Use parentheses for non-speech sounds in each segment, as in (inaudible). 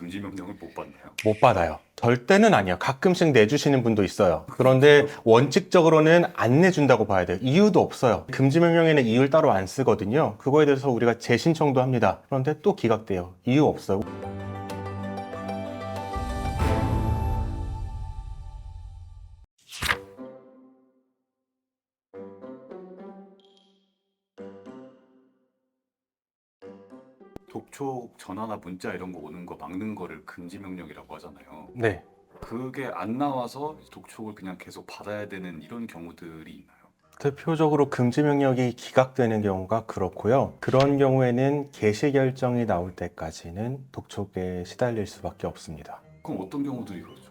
금지 명령을 못 받나요? 못 받아요. 절대는 아니에요. 가끔씩 내주시는 분도 있어요. 그런데 원칙적으로는 안 내준다고 봐야 돼요. 이유도 없어요. 금지 명령에는 이유를 따로 안 쓰거든요. 그거에 대해서 우리가 재신청도 합니다. 그런데 또 기각돼요. 이유 없어요. 독촉 전화나 문자 이런 거 오는 거 막는 거를 금지 명령이라고 하잖아요. 네. 그게 안 나와서 독촉을 그냥 계속 받아야 되는 이런 경우들이 있나요? 대표적으로 금지 명령이 기각되는 경우가 그렇고요. 그런 경우에는 개시 결정이 나올 때까지는 독촉에 시달릴 수밖에 없습니다. 그럼 어떤 경우들이 그러죠?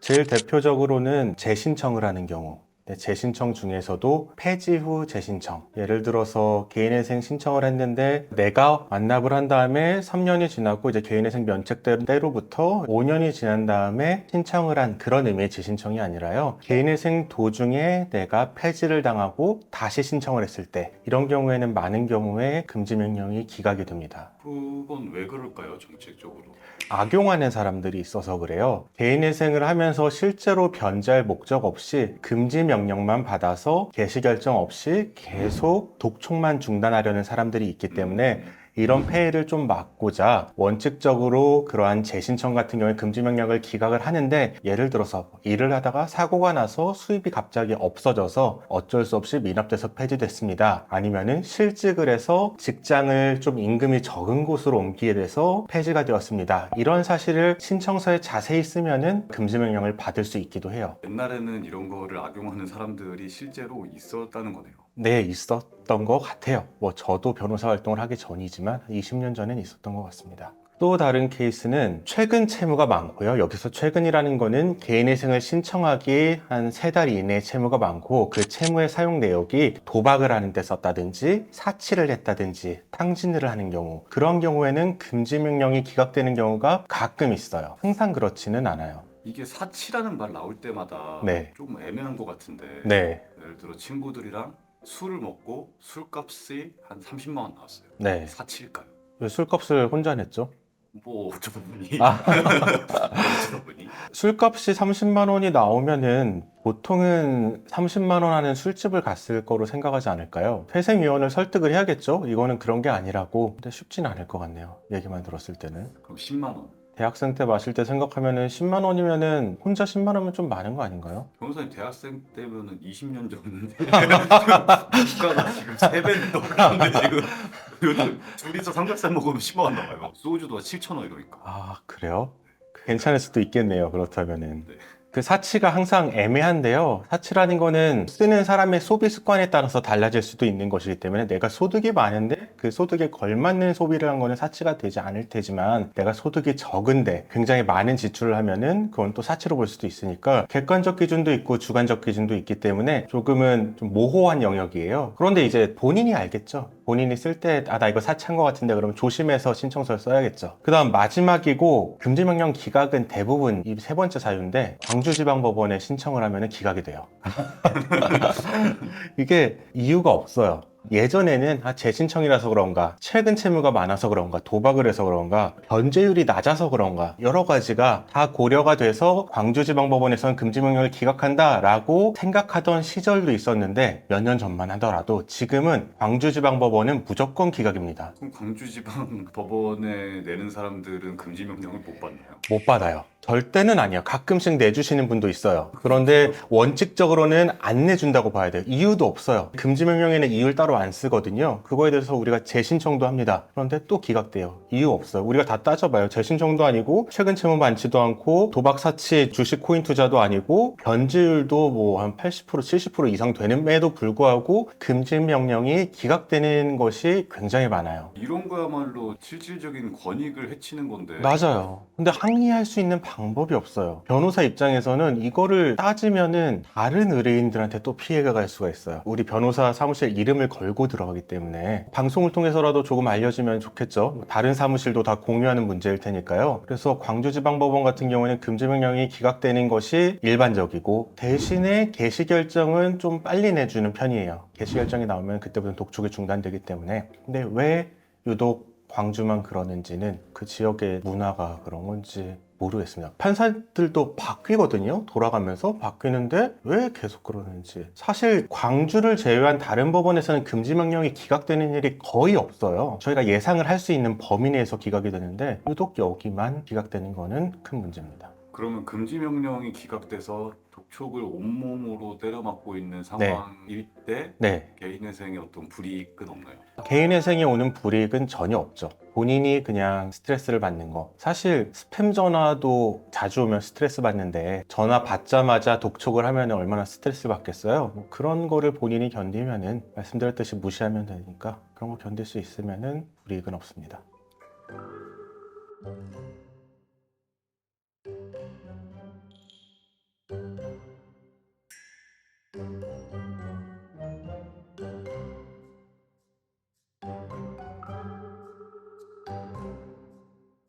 제일 대표적으로는 재신청을 하는 경우. 네, 재신청 중에서도 폐지 후 재신청. 예를 들어서 개인회생 신청을 했는데 내가 완납을 한 다음에 3년이 지나고 이제 개인회생 면책된 때로부터 5년이 지난 다음에 신청을 한 그런 의미의 재신청이 아니라요. 개인회생 도중에 내가 폐지를 당하고 다시 신청을 했을 때 이런 경우에는 많은 경우에 금지 명령이 기각이 됩니다. 그건 왜 그럴까요, 정책적으로? 악용하는 사람들이 있어서 그래요. 개인회생을 하면서 실제로 변제할 목적 없이 금지 명 령만 받아서 개시 결정 없이 계속 독촉만 중단하려는 사람들이 있기 때문에 이런 폐해를 좀 막고자 원칙적으로 그러한 재신청 같은 경우에 금지 명령을 기각을 하는데 예를 들어서 일을 하다가 사고가 나서 수입이 갑자기 없어져서 어쩔 수 없이 미납돼서 폐지됐습니다. 아니면은 실직을 해서 직장을 좀 임금이 적은 곳으로 옮기게 돼서 폐지가 되었습니다. 이런 사실을 신청서에 자세히 쓰면은 금지 명령을 받을 수 있기도 해요. 옛날에는 이런 거를 악용하는 사람들이 실제로 있었다는 거네요. 네, 있었 던 것 같아요. 뭐 저도 변호사 활동을 하기 전이지만 20년 전엔 있었던 것 같습니다. 또 다른 케이스는 최근 채무가 많고요. 여기서 최근이라는 거는 개인회생을 신청하기 한 세 달 이내 채무가 많고 그 채무의 사용 내역이 도박을 하는 데 썼다든지 사치를 했다든지 탕진을 하는 경우 그런 경우에는 금지 명령이 기각되는 경우가 가끔 있어요. 항상 그렇지는 않아요. 이게 사치라는 말 나올 때마다 네. 조금 애매한 것 같은데 네, 예를 들어 친구들이랑 술을 먹고 술값이 한 30만 원 나왔어요. 네. 사치일까요? 왜 술값을 혼자 냈죠? 뭐 어쩌다 보니 아. (laughs) 어쩌다 보니 술값이 30만 원이 나오면은 보통은 30만 원 하는 술집을 갔을 거로 생각하지 않을까요? 회생위원을 설득을 해야겠죠? 이거는 그런 게 아니라고. 근데 쉽진 않을 것 같네요. 얘기만 들었을 때는. 그럼 10만 원. 대학생 때 마실 때 생각하면은 10만 원이면은 혼자 10만 원이면 좀 많은 거 아닌가요? 변호사님 대학생 때면은 20년 전인데 물가가 지금 3배는 넘는데 지금 요즘 둘이서 삼겹살 먹으면 10만 원 나와요. 소주도 7천 원 이러니까. 아, 그래요? 괜찮을 수도 있겠네요. 그렇다면은. 네. 그 사치가 항상 애매한데요. 사치라는 거는 쓰는 사람의 소비 습관에 따라서 달라질 수도 있는 것이기 때문에 내가 소득이 많은데 그 소득에 걸맞는 소비를 한 거는 사치가 되지 않을 테지만 내가 소득이 적은데 굉장히 많은 지출을 하면은 그건 또 사치로 볼 수도 있으니까 객관적 기준도 있고 주관적 기준도 있기 때문에 조금은 좀 모호한 영역이에요. 그런데 이제 본인이 알겠죠. 본인이 쓸 때 아 나 이거 사치한 것 같은데 그럼 조심해서 신청서를 써야겠죠. 그 다음 마지막이고 금지명령 기각은 대부분 이 세 번째 사유인데 광주지방법원에 신청을 하면 기각이 돼요. (laughs) 이게 이유가 없어요. 예전에는 아, 재신청이라서 그런가, 최근 채무가 많아서 그런가, 도박을 해서 그런가, 변제율이 낮아서 그런가, 여러 가지가 다 고려가 돼서 광주지방법원에서는 금지 명령을 기각한다라고 생각하던 시절도 있었는데 몇 년 전만 하더라도 지금은 광주지방법원은 무조건 기각입니다. 그럼 광주지방 법원에 내는 사람들은 금지 명령을 못 받나요? 못 받아요. 절대는 아니에요. 가끔씩 내주시는 분도 있어요. 그런데 원칙적으로는 안 내준다고 봐야 돼요. 이유도 없어요. 금지 명령에는 이유를 따로 안 쓰거든요. 그거에 대해서 우리가 재신청도 합니다. 그런데 또 기각돼요. 이유 없어요. 우리가 다 따져봐요. 재신청도 아니고 최근 채무 많지도 않고 도박 사치 주식 코인 투자도 아니고 변제율도 뭐 한 80% 70% 이상 되는에도 불구하고 금지 명령이 기각되는 것이 굉장히 많아요. 이런 거야말로 실질적인 권익을 해치는 건데 맞아요. 근데 항의할 수 있는 방법이 없어요. 변호사 입장에서는 이거를 따지면은 다른 의뢰인들한테 또 피해가 갈 수가 있어요. 우리 변호사 사무실 이름을 걸고 들어가기 때문에 방송을 통해서라도 조금 알려지면 좋겠죠. 다른 사무실도 다 공유하는 문제일 테니까요. 그래서 광주지방법원 같은 경우에는 금지 명령이 기각되는 것이 일반적이고 대신에 개시 결정은 좀 빨리 내주는 편이에요. 개시 결정이 나오면 그때부터 독촉이 중단되기 때문에. 근데 왜 유독 광주만 그러는지는 그 지역의 문화가 그런 건지 모르겠습니다. 판사들도 바뀌거든요. 돌아가면서 바뀌는데 왜 계속 그러는지. 사실 광주를 제외한 다른 법원에서는 금지 명령이 기각되는 일이 거의 없어요. 저희가 예상을 할 수 있는 범위 내에서 기각이 되는데 유독 여기만 기각되는 거는 큰 문제입니다. 그러면 금지 명령이 기각돼서 독촉을 온몸으로 때려 맞고 있는 상황일 때 네. 개인회생의 어떤 불이익은 없나요? 아. 개인의 생에 오는 불이익은 전혀 없죠. 본인이 그냥 스트레스를 받는 거. 사실 스팸 전화도 자주 오면 스트레스 받는데 전화 받자마자 독촉을 하면 얼마나 스트레스 받겠어요? 뭐 그런 거를 본인이 견디면은 말씀드렸듯이 무시하면 되니까 그런 거 견딜 수 있으면은 불이익은 없습니다.